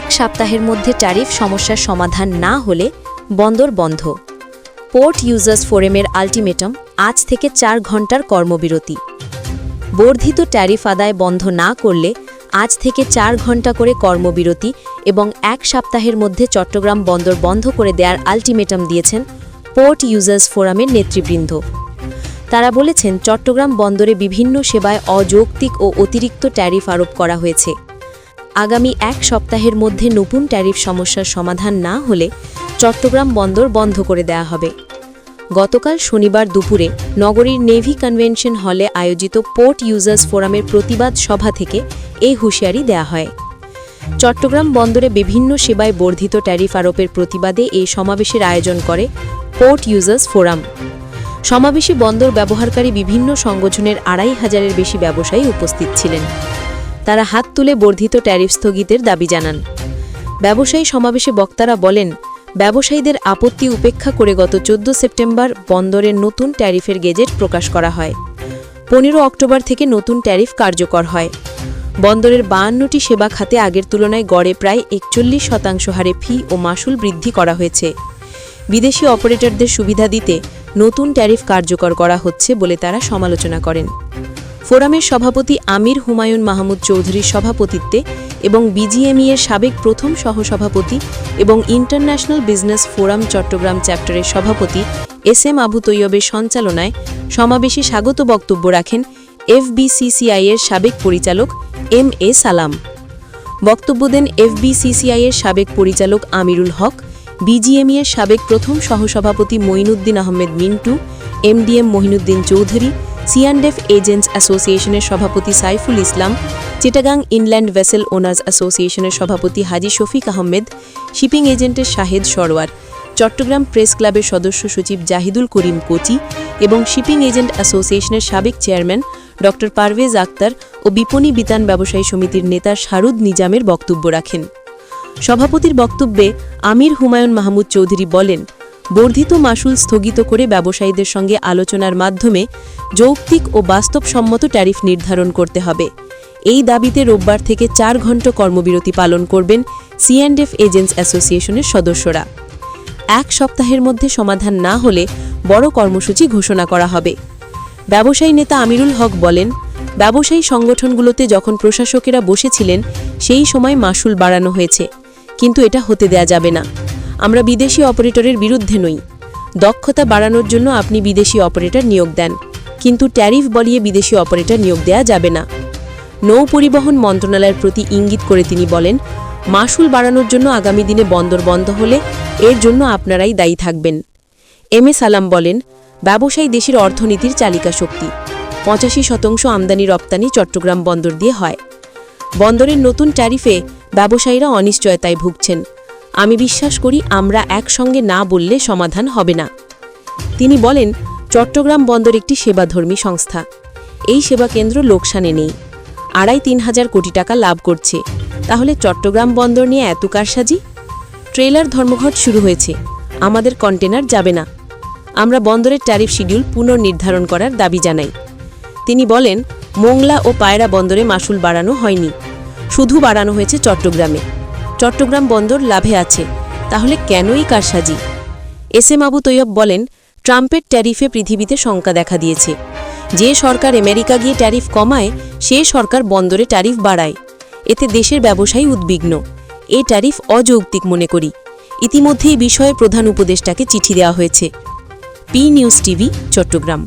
এক সপ্তাহের মধ্যে ট্যারিফ সমস্যার সমাধান না হলে বন্দর বন্ধ। পোর্ট ইউজার্স ফোরামের আলটিমেটাম, আজ থেকে চার ঘণ্টার কর্মবিরতি। বর্ধিত ট্যারিফ আদায় বন্ধ না করলে আজ থেকে চার ঘণ্টা করে কর্মবিরতি এবং এক সপ্তাহের মধ্যে চট্টগ্রাম বন্দর বন্ধ করে দেওয়ার আলটিমেটাম দিয়েছেন পোর্ট ইউজার্স ফোরামের নেতৃবৃন্দ। তারা বলেছেন, চট্টগ্রাম বন্দরে বিভিন্ন সেবায় অযৌক্তিক ও অতিরিক্ত ট্যারিফ আরোপ করা হয়েছে। আগামী এক সপ্তাহের মধ্যে নতুন ট্যারিফ সমস্যার সমাধান না হলে চট্টগ্রাম বন্দর বন্ধ করে দেয়া হবে। গতকাল শনিবার দুপুরে নগরীর নেভি কনভেনশন হলে আয়োজিত পোর্ট ইউজার্স ফোরামের প্রতিবাদ সভা থেকে এই হুঁশিয়ারি দেয়া হয়। চট্টগ্রাম বন্দরে বিভিন্ন সেবায় বর্ধিত ট্যারিফ আরোপের প্রতিবাদে এই সমাবেশের আয়োজন করে পোর্ট ইউজার্স ফোরাম। সমাবেশে বন্দর ব্যবহারকারী বিভিন্ন সংগঠনের আড়াই হাজারের বেশি ব্যবসায়ী উপস্থিত ছিলেন। তারা হাত তুলে বর্ধিত ট্যারিফ স্থগিতের দাবি জানান। ব্যবসায়ী সমাবেশে বক্তারা বলেন, ব্যবসায়ীদের আপত্তি উপেক্ষা করে গত চোদ্দ সেপ্টেম্বর বন্দরের নতুন ট্যারিফের গেজেট প্রকাশ করা হয়। পনেরো অক্টোবর থেকে নতুন ট্যারিফ কার্যকর হয়। বন্দরের বাহান্নটি সেবা খাতে আগের তুলনায় গড়ে প্রায় একচল্লিশ শতাংশ হারে ফি ও মাসুল বৃদ্ধি করা হয়েছে। বিদেশি অপারেটরদের সুবিধা দিতে নতুন ট্যারিফ কার্যকর করা হচ্ছে বলে তারা সমালোচনা করেন। ফোরামের সভাপতি আমির হুমায়ুন মাহমুদ চৌধুরীর সভাপতিত্বে এবং বিজিএমই এর সাবেক প্রথম সহসভাপতি এবং ইন্টারন্যাশনাল বিজনেস ফোরাম চট্টগ্রাম চ্যাপ্টারের সভাপতি এস এম আবু তৈয়বের সঞ্চালনায় সমাবেশে স্বাগত বক্তব্য রাখেন এফবিসিসিআই এর সাবেক পরিচালক এম এ সালাম। বক্তব্য দেন এফবিসিসিআই এর সাবেক পরিচালক আমিরুল হক, বিজিএমই এর সাবেক প্রথম সহসভাপতি মঈনুদ্দিন আহমেদ মিন্টু, এমডিএম মহিনুদ্দিন চৌধুরী সিয়ানডেফ এজেন্টস অ্যাসোসিয়েশনের সভাপতি Saiful Islam, Chittagong inland vessel owners অ্যাসোসিয়েশনের সভাপতি হাজি শফিক আহমেদ, শিপিং এজেন্টের শাহেদ সরওয়ার, চট্টগ্রাম প্রেস ক্লাবের সদস্য সচিব জাহিদুল করিম কোচি এবং শিপিং এজেন্ট অ্যাসোসিয়েশনের সাবেক চেয়ারম্যান ড. পারভেজ আক্তার ও বিপণী বিতান ব্যবসায়ী সমিতির নেতা শারুদ নিজামের বক্তব্য রাখেন। সভাপতির বক্তব্যে আমির হুমায়ুন মাহমুদ চৌধুরী বলেন বর্ধিত মাসুল স্থগিত করে ব্যবসায়ীদের সঙ্গে আলোচনার মাধ্যমে যৌক্তিক ও বাস্তবসম্মত ট্যারিফ নির্ধারণ করতে হবে। এই দাবিতে রোববার থেকে চার ঘণ্টা কর্মবিরতি পালন করবেন সিঅ্যান্ডএফ এজেন্টস অ্যাসোসিয়েশনের সদস্যরা। এক সপ্তাহের মধ্যে সমাধান না হলে বড় কর্মসূচি ঘোষণা করা হবে। ব্যবসায়ী নেতা আমিরুল হক বলেন, ব্যবসায়ী সংগঠনগুলোতে যখন প্রশাসকেরা বসেছিলেন, সেই সময় মাসুল বাড়ানো হয়েছে, কিন্তু এটা হতে দেয়া যাবে না। আমরা বিদেশি অপারেটরের বিরুদ্ধে নই। দক্ষতা বাড়ানোর জন্য আপনি বিদেশি অপারেটর নিয়োগ দেন। কিন্তু ট্যারিফ বলিয়ে বিদেশি অপারেটর নিয়োগ দেয়া যাবে না। নৌ পরিবহন মন্ত্রণালয়ের প্রতি ইঙ্গিত করে তিনি বলেন মাসুল বাড়ানোর জন্য আগামী দিনে বন্দর বন্ধ হলে এর জন্য আপনারাই দায়ী থাকবেন। এম এ সালাম বলেন, ব্যবসায়ী দেশের অর্থনীতির চালিকা শক্তি। পঁচাশি শতাংশ আমদানি রপ্তানি চট্টগ্রাম বন্দর দিয়ে হয়। বন্দরের নতুন ট্যারিফে ব্যবসায়ীরা অনিশ্চয়তায় ভুগছেন। আমি বিশ্বাস করি আমরা একসঙ্গে না বললে সমাধান হবে না। তিনি বলেন, চট্টগ্রাম বন্দর একটি সেবাধর্মী সংস্থা। এই সেবা কেন্দ্র লোকসানে নেই। আড়াই তিন হাজার কোটি টাকা লাভ করছে। তাহলে চট্টগ্রাম বন্দর নিয়ে এত কারসাজি? ট্রেলার ধর্মঘট শুরু হয়েছে। আমাদের কন্টেনার যাবে না। আমরা বন্দরের ট্যারিফ শিডিউল পুনর্নির্ধারণ করার দাবি জানাই। তিনি বলেন, মোংলা ও পায়রা বন্দরে মাসুল বাড়ানো হয়নি। শুধু বাড়ানো হয়েছে চট্টগ্রামে। চট্টগ্রাম বন্দর লাভে আছে। তাহলে কেনই কারসাজি এস এম আবু তৈয়ব বলেন, ট্রাম্পের ট্যারিফে পৃথিবীতে শঙ্কা দেখা দিয়েছে। যে সরকার আমেরিকা গিয়ে ট্যারিফ কমায়, সে সরকার বন্দরে ট্যারিফ বাড়ায়। এতে দেশের ব্যবসায়ী উদ্বিগ্ন। এ ট্যারিফ অযৌক্তিক মনে করি। ইতিমধ্যে এই বিষয়ে প্রধান উপদেষ্টাকে চিঠি দেওয়া হয়েছে। P news TV, Chattogram.